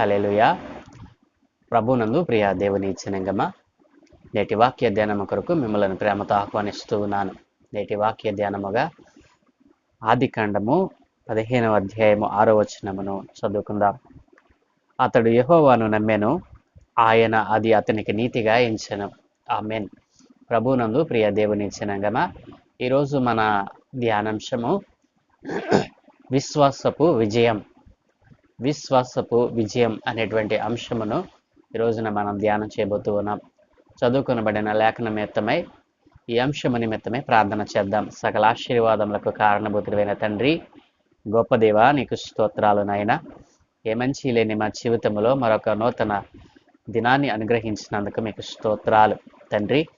Lot hallelujah ప్రభునందు ప్రియ దేవుని ఇచ్చినంగమ నేటి వాక్య ధ్యానము కొరకు మిమ్మల్ని ప్రేమతో ఆహ్వానిస్తూ ఉన్నాను. నేటి వాక్య ధ్యానముగా ఆది కాండము పదిహేనవ అధ్యాయము ఆరో వచనమును చదువుకుందాం. అతడు యహోవాను నమ్మెను. ఆయన అది అతనికి నీతిగా ఎంచెను. ఆమెన్. ప్రభునందు ప్రియ దేవుని ఇచ్చినంగమ ఈరోజు మన ధ్యానాంశము విశ్వాసపు విజయం. విశ్వాసపు విజయం అనేటువంటి అంశమును ఈ రోజున మనం ధ్యానం చేయబోతూ ఉన్నాం. చదువుకునబడిన లేఖన నిమిత్తమై ఈ అంశము నిమిత్తమే ప్రార్థన చేద్దాం. సకల ఆశీర్వాదములకు కారణభూతుడైన తండ్రి గొప్ప దేవ నీకు స్తోత్రాలు నాయన. ఏ మంచి లేని మా జీవితంలో మరొక నూతన దినాన్ని అనుగ్రహించినందుకు మీకు స్తోత్రాలు. తండ్రి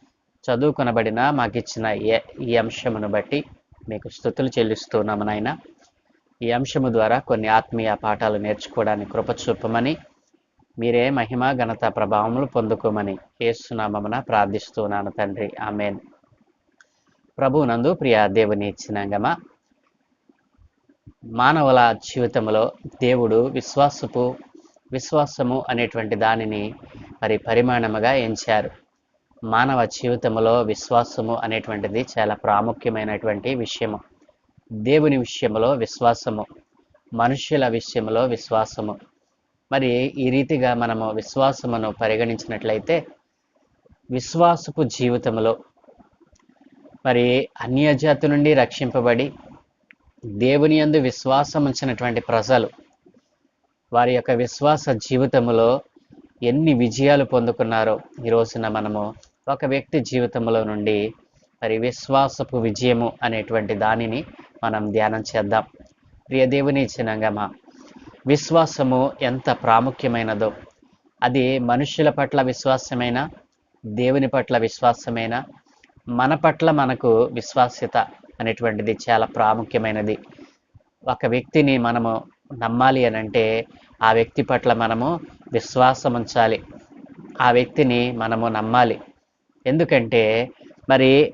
చదువుకునబడిన మాకిచ్చిన ఏ ఈ అంశమును బట్టి మీకు స్థుతులు చెల్లిస్తున్నాము నాయన. ఈ అంశము ద్వారా కొన్ని ఆత్మీయ పాఠాలు నేర్చుకోవడానికి కృప చూపమని మీరే మహిమ ఘనత ప్రభావములు పొందుకోమని ఏసునామమున ప్రార్థిస్తున్నాను తండ్రి. ఆమెన్. ప్రభునందు ప్రియ దేవుని ఇచ్చినంగమ మానవుల జీవితంలో దేవుడు విశ్వాసపు విశ్వాసము అనేటువంటి దానిని మరి పరిమాణముగా ఎంచారు. మానవ జీవితంలో విశ్వాసము అనేటువంటిది చాలా ప్రాముఖ్యమైనటువంటి విషయము. దేవుని విషయంలో విశ్వాసము మనుష్యుల విషయంలో విశ్వాసము. మరి ఈ రీతిగా మనము విశ్వాసమును పరిగణించినట్లయితే విశ్వాసపు జీవితంలో మరి అన్యజాతి నుండి రక్షింపబడి దేవుని యందు విశ్వాసం ఉంచినటువంటి ప్రజలు వారి యొక్క విశ్వాస జీవితంలో ఎన్ని విజయాలు పొందుకున్నారో ఈ రోజున మనము ఒక వ్యక్తి జీవితంలో నుండి మరి విశ్వాసపు విజయము అనేటువంటి దానిని మనం ధ్యానం చేద్దాం. ప్రియ దేవుని చిన్నంగమా విశ్వాసము ఎంత ప్రాముఖ్యమైనదో అది మనుషుల పట్ల విశ్వాసమైన దేవుని పట్ల విశ్వాసమైన మన పట్ల మనకు విశ్వాస్యత అనేటువంటిది చాలా ప్రాముఖ్యమైనది. ఒక వ్యక్తిని మనము నమ్మాలి అని అంటే ఆ వ్యక్తి పట్ల మనము విశ్వాసం ఉంచాలి. ఆ వ్యక్తిని మనము నమ్మాలి. ఎందుకంటే మరి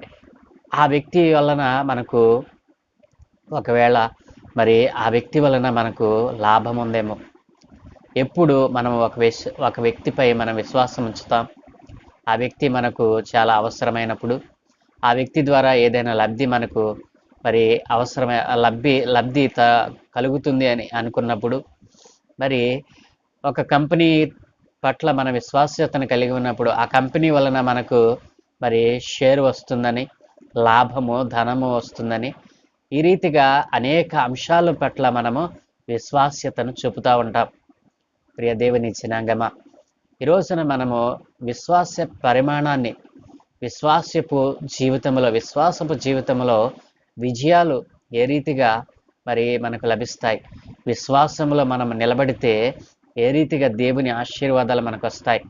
ఆ వ్యక్తి వలన మనకు ఒకవేళ మరి ఆ వ్యక్తి వలన మనకు లాభం ఉందేమో ఎప్పుడు మనం ఒక విశ్ ఒక వ్యక్తిపై మనం విశ్వాసం ఉంచుతాం. ఆ వ్యక్తి మనకు చాలా అవసరమైనప్పుడు ఆ వ్యక్తి ద్వారా ఏదైనా లబ్ధి మనకు మరి అవసరమై లబ్ధి లబ్ధి త కలుగుతుంది అని అనుకున్నప్పుడు మరి ఒక కంపెనీ పట్ల మన విశ్వాస్యతను కలిగి ఉన్నప్పుడు ఆ కంపెనీ వలన మనకు మరి షేర్ వస్తుందని లాభము ధనము వస్తుందని ఈ రీతిగా అనేక అంశాల పట్ల మనము విశ్వాస్యతను చూపుతూ ఉంటాం. ప్రియ దేవుని చినాంగమ ఈ రోజున మనము విశ్వాస పరిమాణాన్ని విశ్వాసపు జీవితంలో విశ్వాసపు జీవితంలో విజయాలు ఏ రీతిగా మరి మనకు లభిస్తాయి? విశ్వాసంలో మనం నిలబడితే ఏ రీతిగా దేవుని ఆశీర్వాదాలు మనకు వస్తాయి?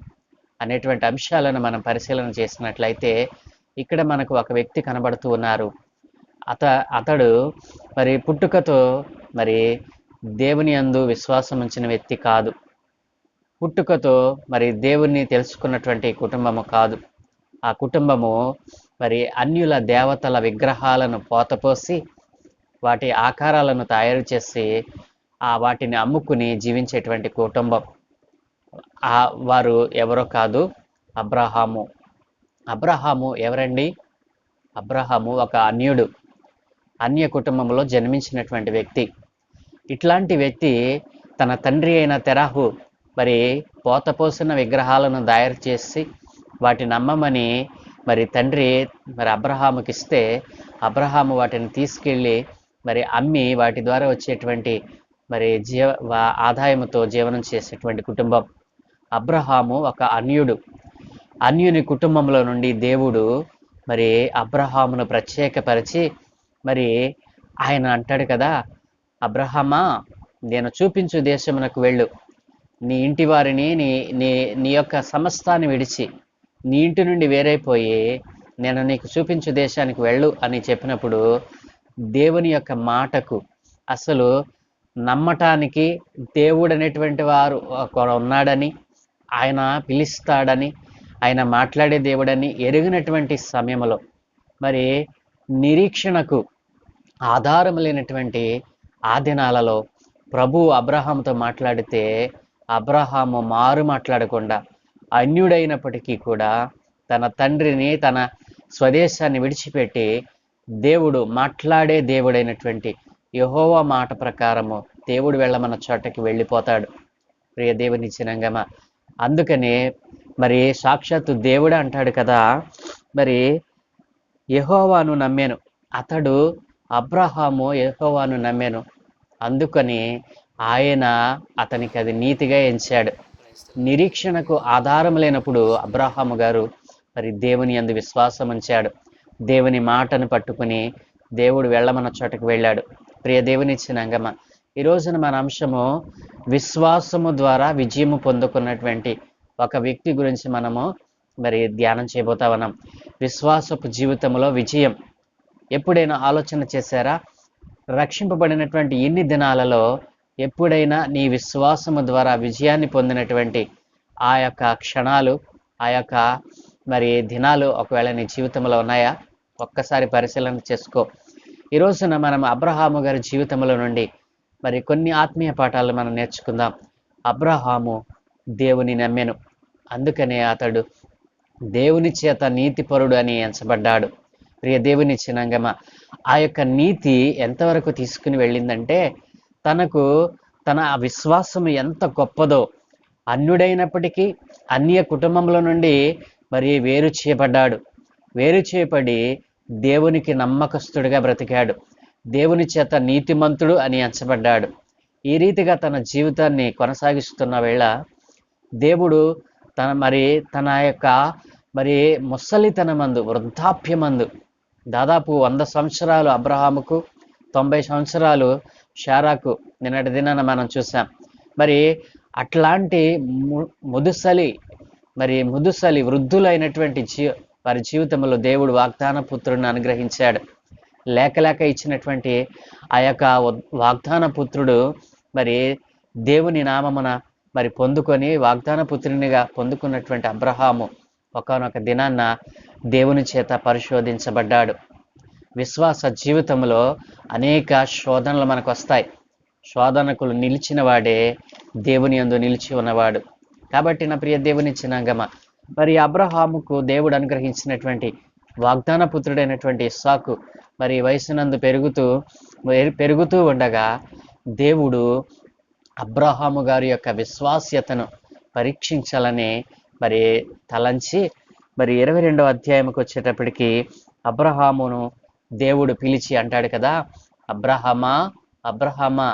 అనేటువంటి అంశాలను మనం పరిశీలన చేసినట్లయితే ఇక్కడ మనకు ఒక వ్యక్తి కనబడుతూ ఉన్నారు. అత అతడు మరి పుట్టుకతో మరి దేవుని అందు విశ్వాసం ఉంచిన వ్యక్తి కాదు. పుట్టుకతో మరి దేవుణ్ణి తెలుసుకున్నటువంటి కుటుంబము కాదు. ఆ కుటుంబము మరి అన్యుల దేవతల విగ్రహాలను పోతపోసి వాటి ఆకారాలను తయారు చేసి ఆ వాటిని అమ్ముకుని జీవించేటువంటి కుటుంబం. ఆ వారు ఎవరో కాదు? అబ్రహాము. అబ్రహాము ఎవరండి? అబ్రహాము ఒక అన్యుడు. అన్య కుటుంబంలో జన్మించినటువంటి వ్యక్తి. ఇట్లాంటి వ్యక్తి తన తండ్రి అయిన తెరాహు మరి పోతపోసిన విగ్రహాలను తయారు చేసి వాటిని నమ్మమని మరి తండ్రి మరి అబ్రహాముకి ఇస్తే అబ్రహాము వాటిని తీసుకెళ్ళి మరి అమ్మి వాటి ద్వారా వచ్చేటువంటి మరి జీవ వా- ఆదాయముతో జీవనం చేసేటువంటి కుటుంబం. అబ్రహాము ఒక అన్యుడు. అన్యుని కుటుంబంలో నుండి దేవుడు మరి అబ్రహామును ప్రత్యేకపరిచి మరి ఆయన అంటాడు కదా అబ్రహమా నేను చూపించు దేశమునకు వెళ్ళు. నీ ఇంటి వారిని నీ నీ నీ యొక్క సమస్తాన్ని విడిచి నీ ఇంటి నుండి వేరైపోయి నేను నీకు చూపించు దేశానికి వెళ్ళు అని చెప్పినప్పుడు దేవుని యొక్క మాటకు అసలు నమ్మటానికి దేవుడు అనేటువంటి వారు ఉన్నాడని ఆయన పిలుస్తాడని ఆయన మాట్లాడే దేవుడని ఎరిగినటువంటి సమయంలో మరి నిరీక్షణకు ఆధారం లేనటువంటి ఆ దినాలలో ప్రభు అబ్రహాంతో మాట్లాడితే అబ్రహాము మారు మాట్లాడకుండా అన్యుడైనప్పటికీ కూడా తన తండ్రిని తన స్వదేశాన్ని విడిచిపెట్టి దేవుడు మాట్లాడే దేవుడైనటువంటి యహోవా మాట ప్రకారము దేవుడు వెళ్ళమన్న చోటకి వెళ్ళిపోతాడు. ప్రియ దేవుని చినంగమ అందుకనే మరి సాక్షాత్తు దేవుడు అంటాడు కదా మరి యహోవాను నమ్మాను. అతడు అబ్రహాము యహోవాను నమ్మాను. అందుకని ఆయన అతనికి అది నీతిగా ఎంచాడు. నిరీక్షణకు ఆధారం లేనప్పుడు అబ్రహాము గారు మరి దేవుని అందు విశ్వాసం ఉంచాడు. దేవుని మాటను పట్టుకుని దేవుడు వెళ్ళమన్న చోటకు వెళ్ళాడు. ప్రియ దేవుని ఇచ్చిన అంగమ ఈ రోజున మన అంశము విశ్వాసము ద్వారా విజయము పొందుకున్నటువంటి ఒక వ్యక్తి గురించి మనము మరి ధ్యానం చేయబోతా ఉన్నాం. విశ్వాసపు జీవితంలో విజయం ఎప్పుడైనా ఆలోచన చేశారా? రక్షింపబడినటువంటి ఇన్ని దినాలలో ఎప్పుడైనా నీ విశ్వాసము ద్వారా విజయాన్ని పొందినటువంటి ఆ యొక్క క్షణాలు ఆ యొక్క మరి దినాలు ఒకవేళ నీ జీవితంలో ఉన్నాయా? ఒక్కసారి పరిశీలన చేసుకో. ఈ రోజున మనం అబ్రహాము గారి జీవితంలో నుండి మరి కొన్ని ఆత్మీయ పాఠాలు మనం నేర్చుకుందాం. అబ్రహాము దేవుని నమ్మెను. అందుకనే అతడు దేవుని చేత నీతిపరుడు అని ఎంచబడ్డాడు. ప్రియ దేవుని చినంగమ ఆ యొక్క నీతి ఎంతవరకు తీసుకుని వెళ్ళిందంటే తనకు తన ఆ విశ్వాసం ఎంత గొప్పదో అన్యుడైనప్పటికీ అన్య కుటుంబంలో నుండి మరి వేరు చేయబడ్డాడు. వేరు చేయబడి దేవునికి నమ్మకస్తుడిగా బ్రతికాడు. దేవుని చేత నీతిమంతుడు అని ఎంచబడ్డాడు. ఈ రీతిగా తన జీవితాన్ని కొనసాగిస్తున్న వేళ దేవుడు తన మరి తన యొక్క మరి ముసలితనమందు వృద్ధాప్యమందు దాదాపు వంద సంవత్సరాలు అబ్రహాముకు తొంభై సంవత్సరాలు షారాకు నిన్నటి దినాన మనం చూసాం. మరి అట్లాంటి ము- ముదుసలి మరి ముదుసలి వృద్ధులైనటువంటి జీ వారి జీవితంలో దేవుడు వాగ్దాన పుత్రుడిని అనుగ్రహించాడు. లేక లేక ఇచ్చినటువంటి ఆ యొక్క వాగ్దాన పుత్రుడు మరి దేవుని నామమున మరి పొందుకొని వాగ్దాన పుత్రునిగా పొందుకున్నటువంటి అబ్రహాము ఒకనొక దినాన్న దేవుని చేత పరిశోధించబడ్డాడు. విశ్వాస జీవితంలో అనేక శోధనలు మనకు వస్తాయి శోధనకులు నిలిచిన వాడే దేవుని యందు నిలిచి ఉన్నవాడు. కాబట్టి నా ప్రియ దేవుని చిన్నంగమ మరి అబ్రహాముకు దేవుడు అనుగ్రహించినటువంటి వాగ్దాన పుత్రుడైనటువంటి ఇస్సాకు మరి వయసునందు పెరుగుతూ పెరుగుతూ ఉండగా దేవుడు అబ్రహాము గారి యొక్క విశ్వాస్యతను పరీక్షించాలని మరి తలంచి మరి ఇరవై రెండో అధ్యాయంకి వచ్చేటప్పటికి అబ్రహామును దేవుడు పిలిచి అంటాడు కదా అబ్రహమా అబ్రహమా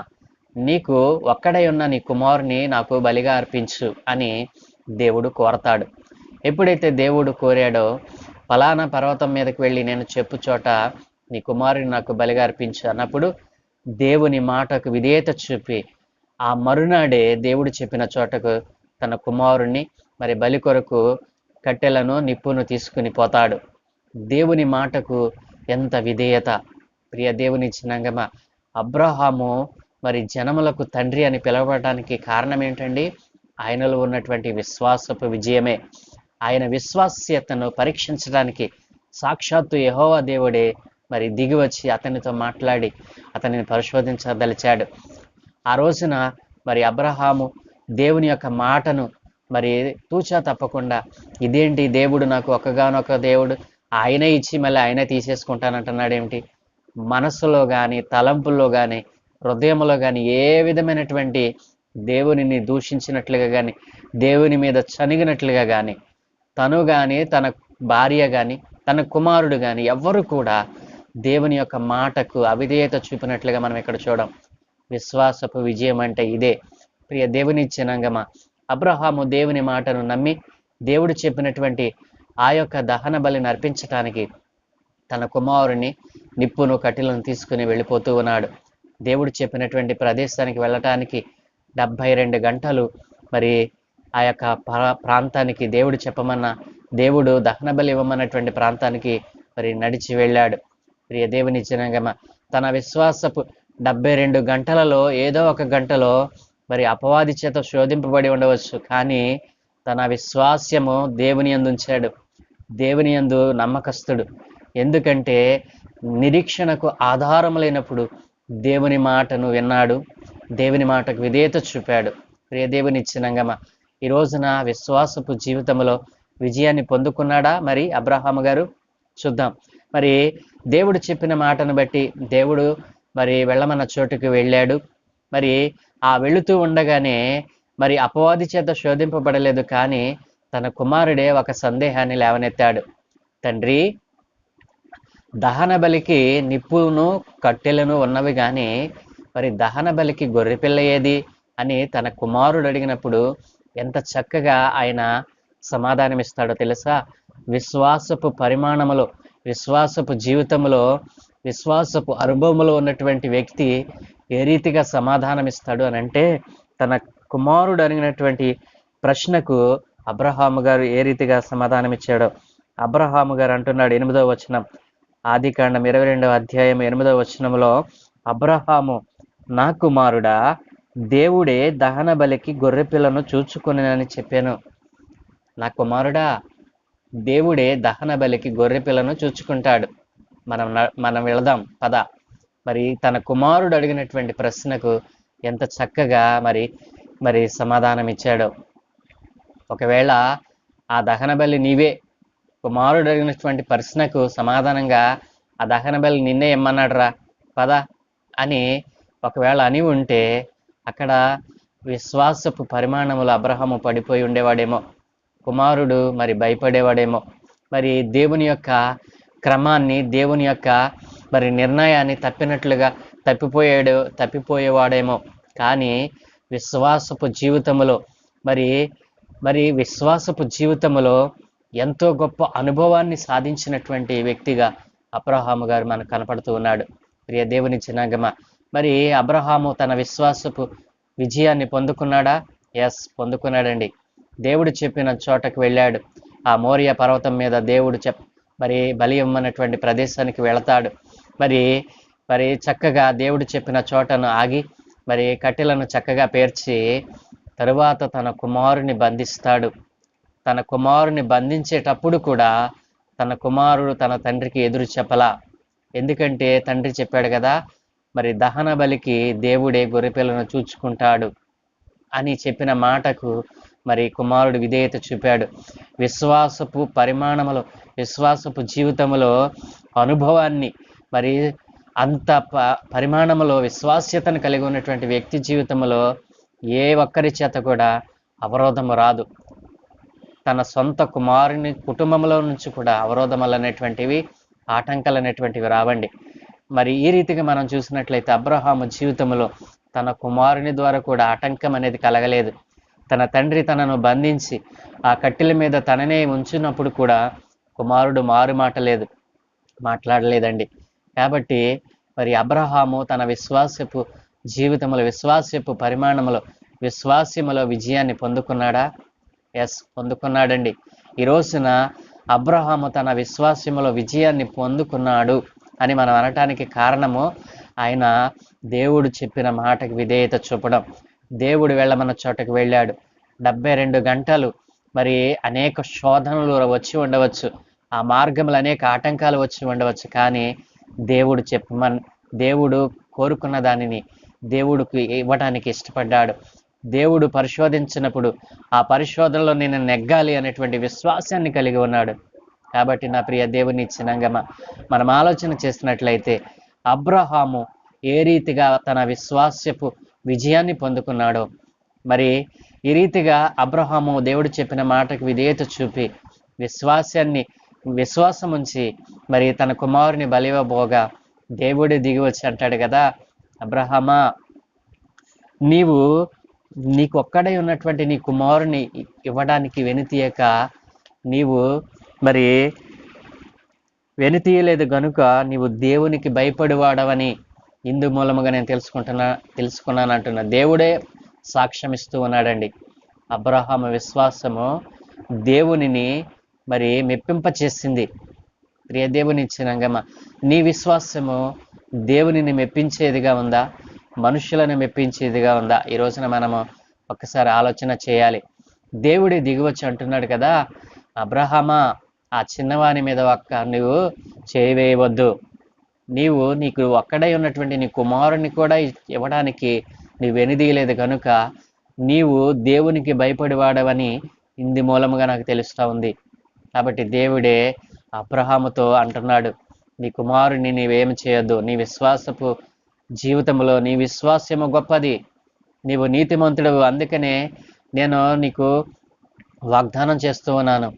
నీకు ఒక్కడై ఉన్న నీ కుమారుని నాకు బలిగా అర్పించు అని దేవుడు కోరతాడు. ఎప్పుడైతే దేవుడు కోరాడో ఫలానా పర్వతం మీదకి వెళ్ళి నేను చెప్పు చోట నీ కుమారుని నాకు బలిగా అర్పించు అన్నప్పుడు దేవుని మాటకు విధేయత చూపి ఆ మరునాడే దేవుడు చెప్పిన చోటకు తన కుమారుణ్ణి మరి బలి కొరకు కట్టెలను నిప్పును తీసుకుని పోతాడు. దేవుని మాటకు ఎంత విధేయత. ప్రియ దేవుని చిన్నంగమ అబ్రహాము మరి జనములకు తండ్రి అని పిలవడానికి కారణం ఏంటండి? ఆయనలో ఉన్నటువంటి విశ్వాసపు విజయమే. ఆయన విశ్వాస్యతను పరీక్షించడానికి సాక్షాత్తు యహోవా దేవుడే మరి దిగి వచ్చి అతనితో మాట్లాడి అతనిని పరిశోధించదలిచాడు. ఆ రోజున మరి అబ్రహాము దేవుని యొక్క మాటను మరి తూచా తప్పకుండా ఇదేంటి దేవుడు నాకు ఒక్కగానొక్క దేవుడు ఆయనే ఇచ్చి మళ్ళీ ఆయనే తీసేసుకుంటానంటున్నాడు ఏమిటి మనస్సులో కానీ తలంపుల్లో కానీ హృదయంలో కానీ ఏ విధమైనటువంటి దేవునిని దూషించినట్లుగా కానీ దేవుని మీద చనిగినట్లుగా కానీ తను కానీ తన భార్య కానీ తన కుమారుడు కానీ ఎవ్వరు కూడా దేవుని యొక్క మాటకు అవిధేయత చూపినట్లుగా మనం ఇక్కడ చూడం. విశ్వాసపు విజయం అంటే ఇదే. ప్రియ దేవుని జనాంగమ అబ్రహాము దేవుని మాటను నమ్మి దేవుడు చెప్పినటువంటి ఆ యొక్క దహన బలిని అర్పించటానికి తన కుమారుని నిప్పును కట్టెలను తీసుకుని వెళ్ళిపోతూ ఉన్నాడు. దేవుడు చెప్పినటువంటి ప్రదేశానికి వెళ్ళటానికి డెబ్భై రెండు గంటలు మరి ఆ యొక్క ప్రా- ప్రాంతానికి దేవుడు చెప్పమన్న దేవుడు దహన బలి ఇవ్వమన్నటువంటి ప్రాంతానికి మరి నడిచి వెళ్ళాడు. ప్రియ దేవుని జనగమ తన విశ్వాసపు డెబ్బై రెండు గంటలలో ఏదో ఒక గంటలో మరి అపవాది చేత శోధింపబడి ఉండవచ్చు కానీ తన విశ్వాస్యము దేవుని యందు ఉంచాడు. దేవుని యందు నమ్మకస్తుడు. ఎందుకంటే నిరీక్షణకు ఆధారం లేనప్పుడు దేవుని మాటను విన్నాడు దేవుని మాటకు విధేయత చూపాడు. ప్రియ దేవుని ఇచ్చినంగమ ఈ రోజున విశ్వాసపు జీవితంలో విజయాన్ని పొందుకున్నాడా? మరి అబ్రహాము గారు చూద్దాం. మరి దేవుడు చెప్పిన మాటను బట్టి దేవుడు మరి వెళ్ళమన్న చోటుకు వెళ్ళాడు. మరి ఆ వెళుతూ ఉండగానే మరి అపవాది చేత శోధింపబడలేదు కానీ తన కుమారుడే ఒక సందేహాన్ని లేవనెత్తాడు. తండ్రి దహన బలికి నిప్పును కట్టెలను ఉన్నవి కానీ మరి దహన బలికి గొర్రెపిల్ల ఏది? అని తన కుమారుడు అడిగినప్పుడు ఎంత చక్కగా ఆయన సమాధానమిస్తాడో తెలుసా? విశ్వాసపు పరిమాణములో విశ్వాసపు జీవితంలో విశ్వాసపు అనుభవములు ఉన్నటువంటి వ్యక్తి ఏ రీతిగా సమాధానమిస్తాడు అని అంటే తన కుమారుడు అడిగినటువంటి ప్రశ్నకు అబ్రహాము గారు ఏ రీతిగా సమాధానం ఇచ్చాడో అబ్రహాము గారు అంటున్నాడు ఎనిమిదవ వచనం. ఆది కాండం ఇరవై రెండవ అధ్యాయం ఎనిమిదవ వచనంలో అబ్రహాము నా కుమారుడా దేవుడే దహన బలికి గొర్రెపిల్లను చూచుకునేనని చెప్పాను. నా కుమారుడా దేవుడే దహన బలికి గొర్రెపిల్లను చూచుకుంటాడు. మనం మనం వెళదాం. పద. మరి తన కుమారుడు అడిగినటువంటి ప్రశ్నకు ఎంత చక్కగా మరి మరి సమాధానం ఇచ్చాడో. ఒకవేళ ఆ దహన బలి నీవే కుమారుడు అడిగినటువంటి ప్రశ్నకు సమాధానంగా ఆ దహన బలి నిన్నే ఇమ్మన్నాడురా పద అని ఒకవేళ అని ఉంటే అక్కడ విశ్వాసపు పరిమాణములు అబ్రహము పడిపోయి ఉండేవాడేమో. కుమారుడు మరి భయపడేవాడేమో. మరి దేవుని యొక్క క్రమాన్ని దేవుని యొక్క మరి నిర్ణయాన్ని తప్పినట్లుగా తప్పిపోయాడు తప్పిపోయేవాడేమో. కానీ విశ్వాసపు జీవితములో మరి మరి విశ్వాసపు జీవితములో ఎంతో గొప్ప అనుభవాన్ని సాధించినటువంటి వ్యక్తిగా అబ్రహాము గారు మనకు కనపడుతూ ఉన్నాడు. ప్రియ దేవుని చిన్నగమ మరి అబ్రహాము తన విశ్వాసపు విజయాన్ని పొందుకున్నాడా? ఎస్ పొందుకున్నాడండి. దేవుడు చెప్పిన చోటకు వెళ్ళాడు. ఆ మోరియా పర్వతం మీద దేవుడు చెప్ మరి బలి ఇమ్మన్నటువంటి ప్రదేశానికి వెళతాడు. మరి మరి చక్కగా దేవుడు చెప్పిన చోటను ఆగి మరి కట్టెలను చక్కగా పేర్చి తరువాత తన కుమారుని బంధిస్తాడు. తన కుమారుని బంధించేటప్పుడు కూడా తన కుమారుడు తన తండ్రికి ఎదురు చెప్పలా. ఎందుకంటే తండ్రి చెప్పాడు కదా మరి దహన బలికి దేవుడే గొర్రెపిల్లను చూచుకుంటాడు అని చెప్పిన మాటకు మరి కుమారుడు విధేయత చూపాడు. విశ్వాసపు పరిమాణములో విశ్వాసపు జీవితంలో అనుభవాన్ని మరి అంత ప పరిమాణములో విశ్వాస్యతను కలిగి ఉన్నటువంటి వ్యక్తి జీవితంలో ఏ ఒక్కరి చేత కూడా అవరోధము రాదు. తన సొంత కుమారుని కుటుంబంలో నుంచి కూడా అవరోధములు అనేటువంటివి ఆటంకాలు అనేటువంటివి రావండి. మరి ఈ రీతిగా మనం చూసినట్లయితే అబ్రహాము జీవితంలో తన కుమారుని ద్వారా కూడా ఆటంకం అనేది కలగలేదు. తన తండ్రి తనను బంధించి ఆ కట్టెల మీద తననే ఉంచినప్పుడు కూడా కుమారుడు మారు మాట లేదు మాట్లాడలేదండి. కాబట్టి మరి అబ్రహాము తన విశ్వాసపు జీవితంలో విశ్వాసపు పరిమాణములో విశ్వాస్యములో విజయాన్ని పొందుకున్నాడా? ఎస్ పొందుకున్నాడండి. ఈ రోజున అబ్రహాము తన విశ్వాస్యములో విజయాన్ని పొందుకున్నాడు అని మనం అనటానికి కారణము ఆయన దేవుడు చెప్పిన మాటకి విధేయత చూపడం. దేవుడు వెళ్ళమన్న చోటకు వెళ్ళాడు. డెబ్బై రెండు గంటలు మరి అనేక శోధనలు వచ్చి ఉండవచ్చు. ఆ మార్గంలో అనేక ఆటంకాలు వచ్చి ఉండవచ్చు. కానీ దేవుడు చెప్పమన్ దేవుడు కోరుకున్న దానిని దేవుడికి ఇవ్వడానికి ఇష్టపడ్డాడు. దేవుడు పరిశోధించినప్పుడు ఆ పరిశోధనలో నేను నెగ్గాలి అనేటువంటి విశ్వాసాన్ని కలిగి ఉన్నాడు. కాబట్టి నా ప్రియ దేవుని ఇచ్చినంగమ మనం ఆలోచన చేసినట్లయితే అబ్రహాము ఏ రీతిగా తన విశ్వాస్యపు విజయాన్ని పొందుకున్నాడో మరి ఈ రీతిగా అబ్రహాము దేవుడు చెప్పిన మాటకు విధేయత చూపి విశ్వాసాన్ని విశ్వాసం ఉంచి మరి తన కుమారుని బలివబోగా దేవుడే దిగి వచ్చి అంటాడు కదా అబ్రహమా నీవు నీకు ఒక్కడై ఉన్నటువంటి నీ కుమారుని ఇవ్వడానికి వెనుతీయక నీవు మరి వెనుతీయలేదు గనుక నీవు దేవునికి భయపడివాడవని ఇందు మూలముగా నేను తెలుసుకుంటున్నా తెలుసుకున్నాను అంటున్నా దేవుడే సాక్ష్యం ఇస్తూ ఉన్నాడండి. అబ్రహాము విశ్వాసము దేవునిని మరి మెప్పింప చేసింది ప్రియ దేవుని ఇచ్చినంగమ్మ నీ విశ్వాసము దేవునిని మెప్పించేదిగా ఉందా? మనుషులను మెప్పించేదిగా ఉందా? ఈ రోజున మనము ఒక్కసారి ఆలోచన చేయాలి. దేవుడే దిగివచ్చి అంటున్నాడు కదా అబ్రహమా ఆ చిన్నవాని మీద ఒక్క నువ్వు చేయవేయవద్దు. నీవు నీకు ఒక్కడై ఉన్నటువంటి నీ కుమారుని కూడా ఇవ్వడానికి నువ్వు వెనుదీయలేదు కనుక నీవు దేవునికి భయపడివాడవని ఇంది మూలముగా నాకు తెలుస్తూ ఉంది. కాబట్టి దేవుడే అబ్రహాముతో అంటున్నాడు నీ కుమారుని నీవేమి చేయొద్దు నీ విశ్వాసపు జీవితంలో నీ విశ్వాసము గొప్పది. నీవు నీతిమంతుడు అందుకనే నేను నీకు వాగ్దానం చేస్తూ ఉన్నాను.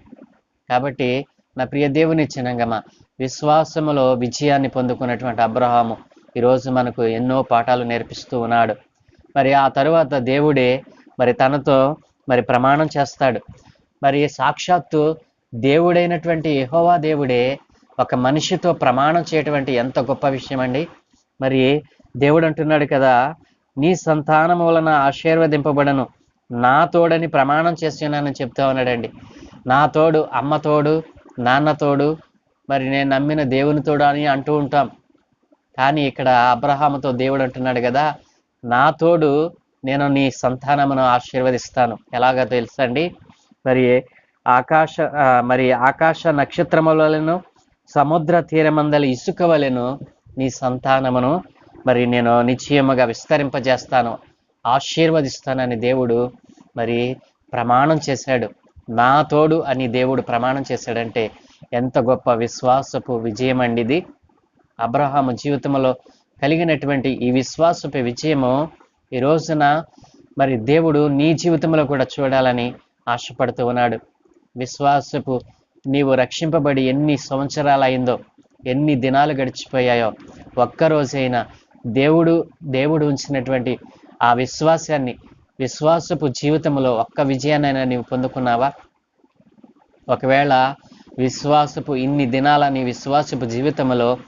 కాబట్టి నా ప్రియ దేవుని చిన్నంగమ్మ విశ్వాసములో విజయాన్ని పొందుకున్నటువంటి అబ్రహాము ఈరోజు మనకు ఎన్నో పాఠాలు నేర్పిస్తూ ఉన్నాడు. మరి ఆ తరువాత దేవుడే మరి తనతో మరి ప్రమాణం చేస్తాడు. మరి సాక్షాత్తు దేవుడైనటువంటి యహోవా దేవుడే ఒక మనిషితో ప్రమాణం చేయటువంటి ఎంత గొప్ప విషయం అండి మరి దేవుడు అంటున్నాడు కదా నీ సంతానం వలన ఆశీర్వదింపబడను. నా తోడని ప్రమాణం చేస్తున్నానని చెప్తా ఉన్నాడండి. నా తోడు అమ్మ తోడు నాన్న తోడు మరి నేను నమ్మిన దేవుని తోడు అని అంటూ ఉంటాం. కానీ ఇక్కడ అబ్రహాముతో దేవుడు అంటున్నాడు కదా నా తోడు నేను నీ సంతానమును ఆశీర్వదిస్తాను. ఎలాగో తెలుసండి? మరి ఆకాశ మరి ఆకాశ నక్షత్రములను సముద్ర తీరమందలి ఇసుక వలెను నీ సంతానమును మరి నేను నిశ్చయముగా విస్తరింపజేస్తాను. ఆశీర్వదిస్తానని దేవుడు మరి ప్రమాణం చేశాడు. నా తోడు అని దేవుడు ప్రమాణం చేశాడంటే ఎంత గొప్ప విశ్వాసపు విజయం అండి ఇది. అబ్రహాము జీవితంలో కలిగినటువంటి ఈ విశ్వాసపు విజయము ఈ రోజున మరి దేవుడు నీ జీవితంలో కూడా చూడాలని ఆశపడుతూ ఉన్నాడు. విశ్వాసపు నీవు రక్షింపబడి ఎన్ని సంవత్సరాలైందో ఎన్ని దినాలు గడిచిపోయాయో ఒక్కరోజైనా దేవుడు దేవుడు ఉంచినటువంటి ఆ విశ్వాసాన్ని విశ్వాసపు జీవితంలో ఒక్క విజయాన్నైనా నీవు పొందుకున్నావా? ఒకవేళ విశ్వాసపు ఇన్ని దినాల నీ విశ్వాసపు జీవితంలో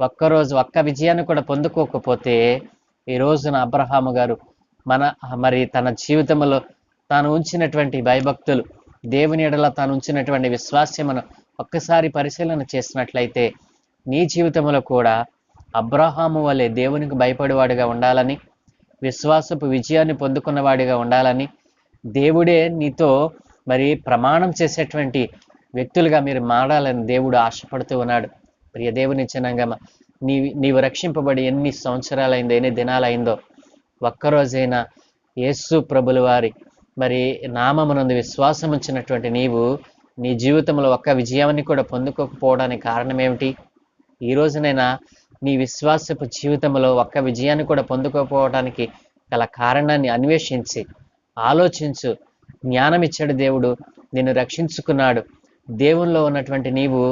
ఒక్కరోజు ఒక్క విజయాన్ని కూడా పొందుకోకపోతే ఈ రోజున అబ్రహాము గారు మన మరి తన జీవితంలో తాను ఉంచినటువంటి భయభక్తులు దేవుని ఎడల తాను ఉంచినటువంటి విశ్వాస్యమును ఒక్కసారి పరిశీలన చేసినట్లయితే నీ జీవితంలో కూడా అబ్రహాము వలె దేవునికి భయపడేవాడిగా ఉండాలని విశ్వాసపు విజయాన్ని పొందుకున్నవాడిగా ఉండాలని దేవుడే నీతో మరి ప్రమాణం చేసేటువంటి వ్యక్తులుగా మీరు మారాలని దేవుడు ఆశపడుతూ ఉన్నాడు. ప్రియ దేవుని చిన్నంగా నీ నీవు రక్షింపబడి ఎన్ని సంవత్సరాలైందో ఎన్ని దినాలైందో ఒక్కరోజైనా యేసు ప్రభుల వారి మరి నామమునందు విశ్వాసం ఉంచినటువంటి నీవు నీ జీవితంలో ఒక్క విజయాన్ని కూడా పొందుకోకపోవడానికి కారణం ఏమిటి ఈ రోజునైనా నీ విశ్వాసపు జీవితంలో ఒక్క విజయాన్ని కూడా పొందుకోకపోవడానికి గల కారణాన్ని అన్వేషించి ఆలోచించు. జ్ఞానం ఇచ్చాడు దేవుడు నిన్ను రక్షించుకున్నాడు. దేవునిలో ఉన్నటువంటి నీవు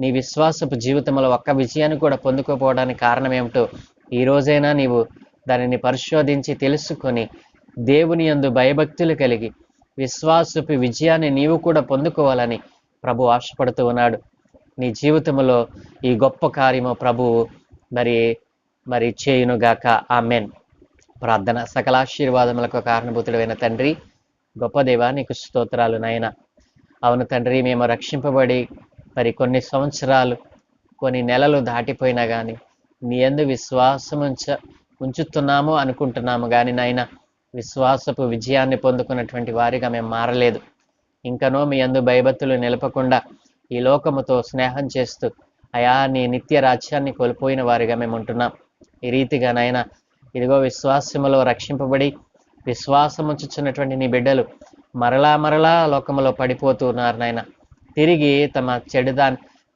నీ విశ్వాసపు జీవితంలో ఒక్క విజయాన్ని కూడా పొందుకోపోవడానికి కారణం ఏమిటో ఈ రోజైనా నీవు దానిని పరిశోధించి తెలుసుకొని దేవుని యందు భయభక్తులు కలిగి విశ్వాసపు విజయాన్ని నీవు కూడా పొందుకోవాలని ప్రభు ఆశపడుతూ ఉన్నాడు. నీ జీవితంలో ఈ గొప్ప కార్యము ప్రభువు మరి మరి చేయునుగాక. ఆమెన్. ప్రార్థన సకలాశీర్వాదములకు కారణభూతుడైన తండ్రి గొప్ప దేవా నీకు స్తోత్రాలు నాయన. అవును తండ్రి మేము రక్షింపబడి మరి కొన్ని సంవత్సరాలు కొన్ని నెలలు దాటిపోయినా కానీ నీ ఎందు విశ్వాసం ఉంచ ఉంచుతున్నాము అనుకుంటున్నాము కానీ నాయన. విశ్వాసపు విజయాన్ని పొందుకున్నటువంటి వారిగా మేము మారలేదు. ఇంకనో మీ అందు భయభత్తులు నిలపకుండా ఈ లోకముతో స్నేహం చేస్తూ అయా నీ నిత్య రాజ్యాన్ని కోల్పోయిన వారిగా మేము ఉంటున్నాం. ఈ రీతిగా నాయన ఇదిగో విశ్వాసములో రక్షింపబడి విశ్వాసముచ్చుచున్నటువంటి నీ బిడ్డలు మరలా మరలా లోకములో పడిపోతూ ఉన్నారు నాయన. తిరిగి తమ చెడుదా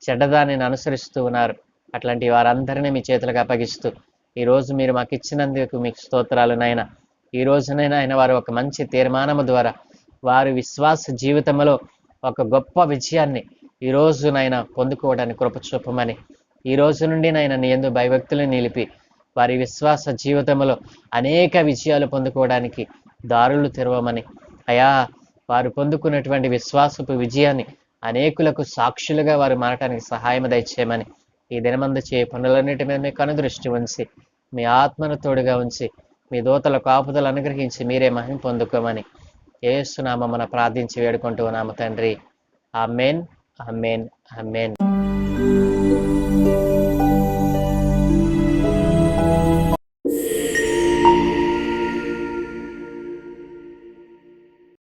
చెడ్డదానిని అనుసరిస్తూ ఉన్నారు. అట్లాంటి వారందరినీ మీ చేతులకు అప్పగిస్తూ ఈరోజు మీరు మాకు ఇచ్చినందుకు మీకు స్తోత్రాలు నాయన. ఈ రోజునైనా ఆయన వారు ఒక మంచి తీర్మానము ద్వారా వారి విశ్వాస జీవితంలో ఒక గొప్ప విజయాన్ని ఈ రోజు నాయన పొందుకోవడానికి కృప చూపమని ఈ రోజు నుండి నాయన నీ ఎందు భయభక్తులు నిలిపి వారి విశ్వాస జీవితంలో అనేక విజయాలు పొందుకోవడానికి దారులు తెరవమని అయా వారు పొందుకున్నటువంటి విశ్వాసపు విజయాన్ని అనేకులకు సాక్షులుగా వారు మారటానికి సహాయం దయచేయమని ఈ దినమందు చే పనులన్నిటి మీద మీ కనుదృష్టి ఉంచి మీ ఆత్మను తోడుగా ఉంచి మీ దోతల కాపుదలు అనుగ్రహించి మీరే మహిమ పొందుకోమని ఏసునామమున ప్రార్థించి వేడుకుంటూ ఉన్నాము తండ్రి. Amen amen amen.